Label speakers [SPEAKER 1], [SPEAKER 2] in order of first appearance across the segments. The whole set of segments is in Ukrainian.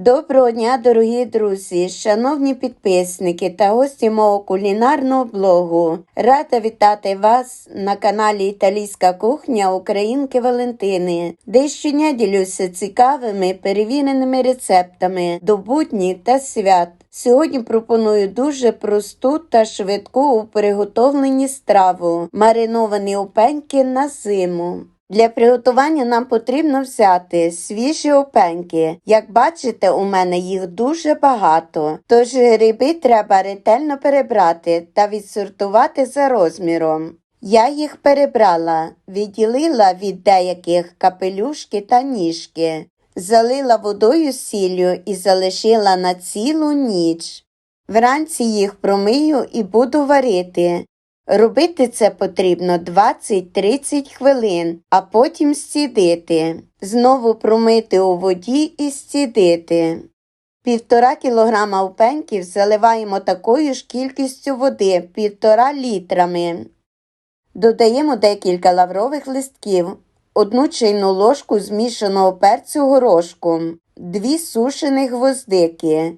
[SPEAKER 1] Доброго дня, дорогі друзі, шановні підписники та гості мого кулінарного блогу. Рада вітати вас на каналі Італійська кухня Українки Валентини, де щодня ділюся цікавими перевіреними рецептами до будні та свят. Сьогодні пропоную дуже просту та швидку у приготовленні страву мариновані опеньки на зиму. Для приготування нам потрібно взяти свіжі опеньки. Як бачите, у мене їх дуже багато, тож гриби треба ретельно перебрати та відсортувати за розміром. Я їх перебрала, відділила від деяких капелюшки та ніжки, залила водою сіллю і залишила на цілу ніч. Вранці їх промию і буду варити. Робити це потрібно 20-30 хвилин, а потім стідити. Знову промити у воді і стідити. Півтора кілограма опеньків заливаємо такою ж кількістю води півтора літрами. Додаємо декілька лаврових листків, одну чайну ложку змішаного перцю горошком, дві сушених гвоздики,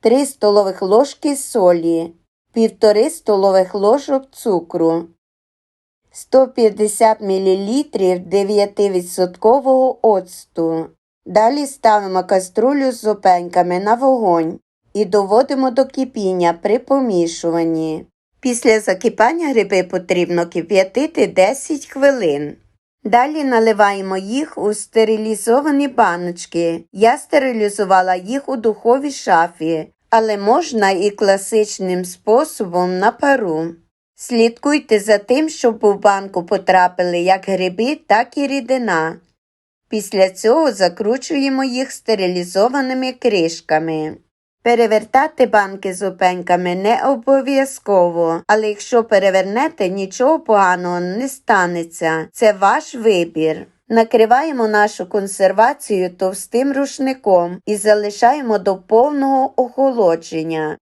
[SPEAKER 1] 3 столових ложки солі, півтори столових ложок цукру, 150 мл 9% оцту. Далі ставимо каструлю з опеньками на вогонь і доводимо до кипіння при помішуванні. Після закипання гриби потрібно кип'ятити 10 хвилин. Далі наливаємо їх у стерилізовані баночки. Я стерилізувала їх у духовій шафі, але можна і класичним способом на пару. Слідкуйте за тим, щоб у банку потрапили як гриби, так і рідина. Після цього закручуємо їх стерилізованими кришками. Перевертати банки з опеньками не обов'язково, але якщо перевернете, нічого поганого не станеться. Це ваш вибір. Накриваємо нашу консервацію товстим рушником і залишаємо до повного охолодження.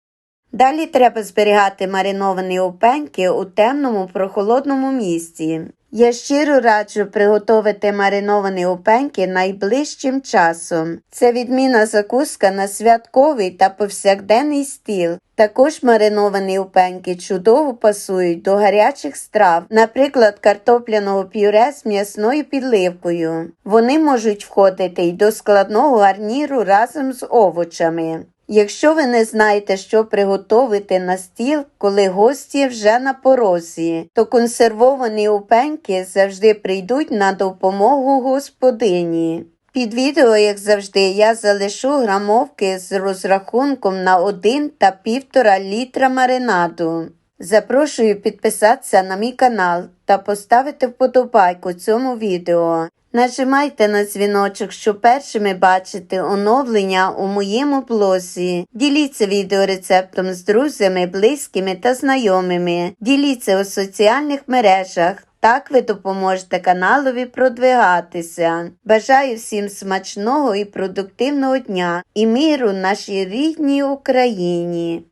[SPEAKER 1] Далі треба зберігати мариновані опеньки у темному прохолодному місці. Я щиро раджу приготувати мариновані опеньки найближчим часом. Це відміна закуска на святковий та повсякденний стіл. Також мариновані опеньки чудово пасують до гарячих страв, наприклад, картопляного пюре з м'ясною підливкою. Вони можуть входити й до складного гарніру разом з овочами. Якщо ви не знаєте, що приготувати на стіл, коли гості вже на порозі, то консервовані опеньки завжди прийдуть на допомогу господині. Під відео, як завжди, я залишу грамовки з розрахунком на 1 та 1,5 літра маринаду. Запрошую підписатися на мій канал та поставити вподобайку цьому відео. Нажимайте на дзвіночок, щоб першими бачити оновлення у моєму блозі. Діліться відеорецептом з друзями, близькими та знайомими. Діліться у соціальних мережах. Так ви допоможете каналові продвигатися. Бажаю всім смачного і продуктивного дня і миру нашій рідній Україні.